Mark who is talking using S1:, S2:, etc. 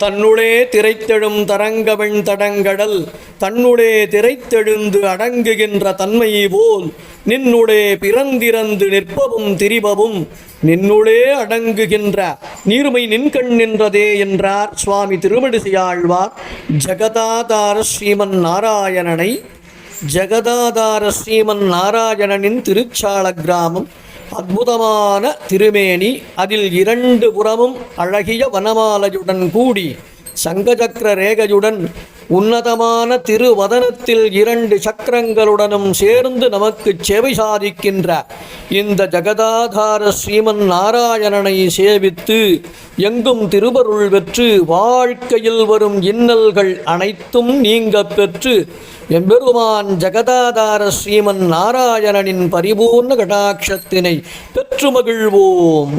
S1: தன்னுளே திரைத்தெழும் தரங்கவெண் தடங்கடல் தன்னுளே திரைத்தெழுந்து அடங்குகின்ற தன்மை போல் நின்னுளே பிறந்திறந்து நிற்பவும் திரிபவும் நின்னுளே அடங்குகின்ற நீர்மை நின்கண் நின்றதே என்றார் சுவாமி திருமடிசையாழ்வார் ஜகதாதார ஸ்ரீமன் நாராயணனை ஜெகதாதார ஸ்ரீமன் நாராயணனின் திருச்சாள கிராமம் அற்புதமான திருமேனி அதில் இரண்டு புறமும் அழகிய வனமாலையுடன் கூடி சங்கச்சக்கர ரேகையுடன் உன்னதமான திருவதனத்தில் இரண்டு சக்கரங்களுடனும் சேர்ந்து நமக்கு சேவை சாதிக்கின்ற இந்த ஜகதாதார ஸ்ரீமன் நாராயணனை சேவித்து எங்கும் திருவருள் பெற்று வாழ்க்கையில் வரும் இன்னல்கள் அனைத்தும் நீங்கப் பெற்று எம்பெருமான் ஜகதாதார ஸ்ரீமன் நாராயணனின் பரிபூர்ண கடாட்சத்தினை பெற்று மகிழ்வோம்.